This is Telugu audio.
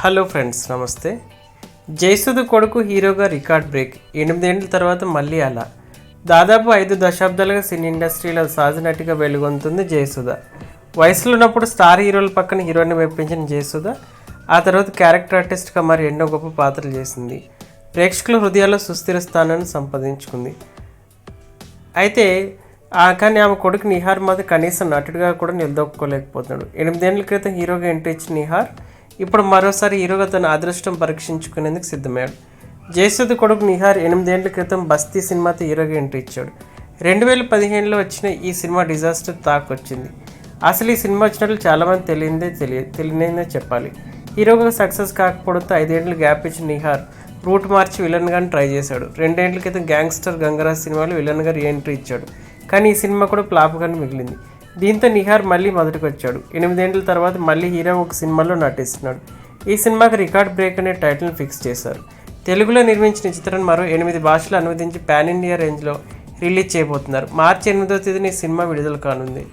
హలో ఫ్రెండ్స్ నమస్తే. జయసుధు కొడుకు హీరోగా రికార్డ్ బ్రేక్. ఎనిమిదేండ్ల తర్వాత మళ్ళీ అలా. దాదాపు ఐదు దశాబ్దాలుగా సినీ ఇండస్ట్రీలో సహజ నటిగా వెలుగొందుతుంది జయసుధ. వయసులో ఉన్నప్పుడు స్టార్ హీరోల పక్కన హీరోయిన్ మెప్పించిన జయసుధ ఆ తర్వాత క్యారెక్టర్ ఆర్టిస్ట్గా మరి ఎన్నో గొప్ప పాత్రలు చేసింది. ప్రేక్షకుల హృదయాల్లో సుస్థిర స్థానాన్ని సంపాదించుకుంది. అయితే ఆ కానీ ఆమె కొడుకు నిహార్ మాత్రం కనీసం నటుడిగా కూడా నిలదొక్కుకోలేకపోతున్నాడు. ఎనిమిదేళ్ళ క్రితం హీరోగా ఎంట్రీ ఇచ్చిన నిహార్ ఇప్పుడు మరోసారి హీరోగా తన అదృష్టం పరీక్షించుకునేందుకు సిద్ధమయ్యాడు. జయసుధ కొడుకు నిహార్ ఎనిమిదేళ్ళ క్రితం బస్తీ సినిమాతో హీరోగా ఎంట్రీ ఇచ్చాడు. రెండు వేల పదిహేనులో వచ్చిన ఈ సినిమా డిజాస్టర్ తాక్ వచ్చింది అసలు ఈ సినిమా వచ్చినట్లు చాలామంది తెలియందే తెలియ తెలియనే చెప్పాలి. హీరోగా సక్సెస్ కాకపోవడంతో ఐదేళ్ళు గ్యాప్ ఇచ్చిన నిహార్ రూట్ మార్చి విలన్గానే ట్రై చేశాడు. రెండేళ్ళ క్రితం గ్యాంగ్స్టర్ గంగరాజ్ సినిమాలో విలన్గా రీఎంట్రీ ఇచ్చాడు. కానీ ఈ సినిమా కూడా ఫ్లాప్గానే మిగిలింది. దీంతో నిహార్ మళ్ళీ మొదటికి వచ్చాడు ఎనిమిదేండ్ల తర్వాత మళ్ళీ హీరో ఒక సినిమాలో నటిస్తున్నాడు. ఈ సినిమాకి రికార్డ్ బ్రేక్ అనే టైటిల్ ఫిక్స్ చేశారు. తెలుగులో నిర్మించిన చిత్రం మరో ఎనిమిది భాషలు అనువదించి పాన్ ఇండియా రేంజ్లో రిలీజ్ చేయబోతున్నారు. మార్చి ఎనిమిదో తేదీన ఈ సినిమా విడుదల కానుంది.